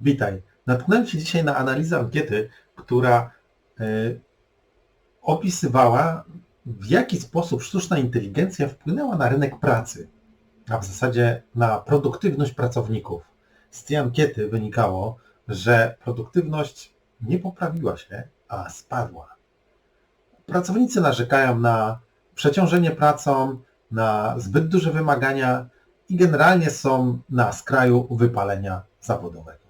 Witaj. Natknąłem się dzisiaj na analizę ankiety, która y, opisywała, w jaki sposób sztuczna inteligencja wpłynęła na rynek pracy, a w zasadzie na produktywność pracowników. Z tej ankiety wynikało, że produktywność nie poprawiła się, a spadła. Pracownicy narzekają na przeciążenie pracą, na zbyt duże wymagania i generalnie są na skraju wypalenia zawodowego.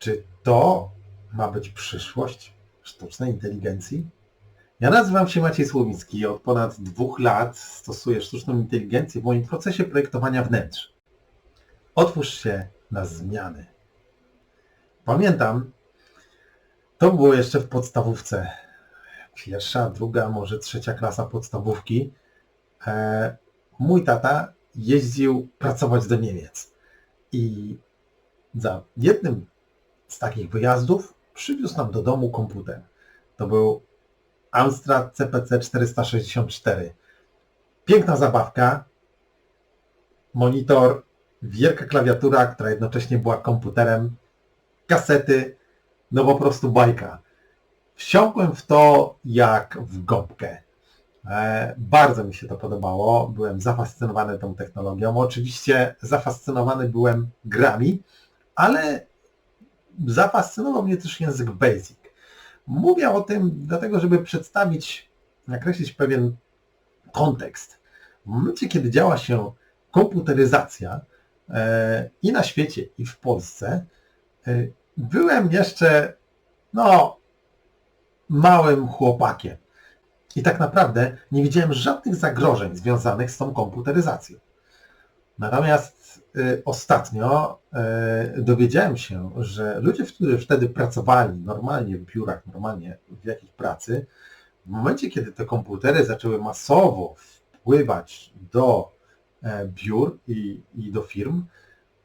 Czy to ma być przyszłość sztucznej inteligencji? Ja nazywam się Maciej Słowicki i od ponad dwóch lat stosuję sztuczną inteligencję w moim procesie projektowania wnętrz. Otwórz się na zmiany. Pamiętam, to było jeszcze w podstawówce. Pierwsza, druga, może trzecia klasa podstawówki. E, mój tata jeździł pracować do Niemiec. I za jednym z takich wyjazdów przywiózł nam do domu komputer. To był Amstrad CPC 464. Piękna zabawka, monitor, wielka klawiatura, która jednocześnie była komputerem, kasety, no po prostu bajka. Wsiąkłem w to jak w gąbkę. E, bardzo mi się to podobało, byłem zafascynowany tą technologią. Oczywiście zafascynowany byłem grami, ale zafascynował mnie też język BASIC. Mówię o tym dlatego, żeby przedstawić, nakreślić pewien kontekst. W momencie, kiedy działa się komputeryzacja e, i na świecie, i w Polsce, e, byłem jeszcze no, małym chłopakiem. I tak naprawdę nie widziałem żadnych zagrożeń związanych z tą komputeryzacją. Natomiast y, ostatnio y, dowiedziałem się, że ludzie, którzy wtedy pracowali normalnie w biurach, normalnie w jakiejś pracy, w momencie, kiedy te komputery zaczęły masowo wpływać do e, biur i, i do firm,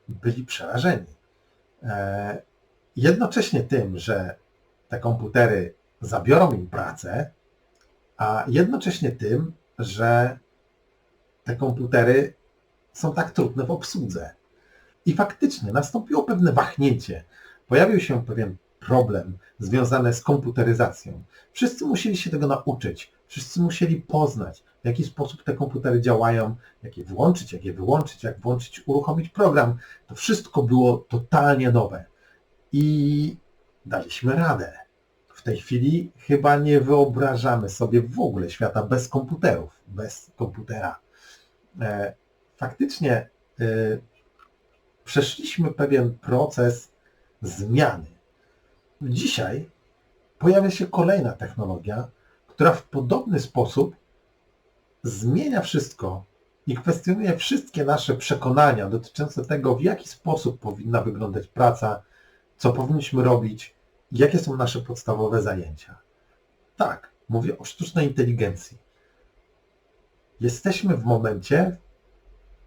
byli przerażeni. E, jednocześnie tym, że te komputery zabiorą im pracę, a jednocześnie tym, że te komputery są tak trudne w obsłudze. I faktycznie nastąpiło pewne wahnięcie. Pojawił się pewien problem związany z komputeryzacją. Wszyscy musieli się tego nauczyć, wszyscy musieli poznać, w jaki sposób te komputery działają, jak je włączyć, jak je wyłączyć, jak włączyć, uruchomić program. To wszystko było totalnie nowe. I daliśmy radę. W tej chwili chyba nie wyobrażamy sobie w ogóle świata bez komputerów, bez komputera. Faktycznie y, przeszliśmy pewien proces zmiany. Dzisiaj pojawia się kolejna technologia, która w podobny sposób zmienia wszystko i kwestionuje wszystkie nasze przekonania dotyczące tego, w jaki sposób powinna wyglądać praca, co powinniśmy robić, jakie są nasze podstawowe zajęcia. Tak, mówię o sztucznej inteligencji. Jesteśmy w momencie,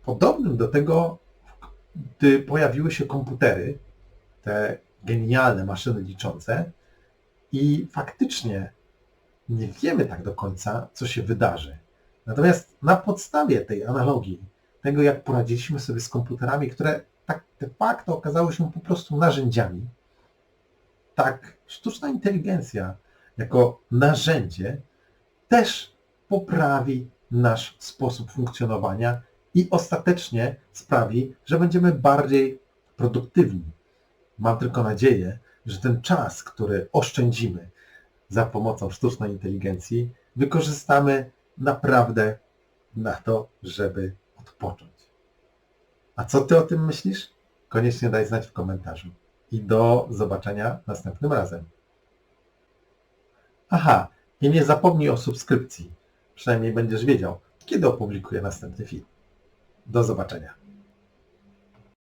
podobnym do tego, gdy pojawiły się komputery, te genialne maszyny liczące i faktycznie nie wiemy tak do końca, co się wydarzy. Natomiast na podstawie tej analogii, tego jak poradziliśmy sobie z komputerami, które tak de facto okazały się po prostu narzędziami, tak sztuczna inteligencja jako narzędzie też poprawi nasz sposób funkcjonowania i ostatecznie sprawi, że będziemy bardziej produktywni. Mam tylko nadzieję, że ten czas, który oszczędzimy za pomocą sztucznej inteligencji, wykorzystamy naprawdę na to, żeby odpocząć. A co ty o tym myślisz? Koniecznie daj znać w komentarzu. I do zobaczenia następnym razem. Aha, i nie zapomnij o subskrypcji. Przynajmniej będziesz wiedział, kiedy opublikuję następny film. Do zobaczenia.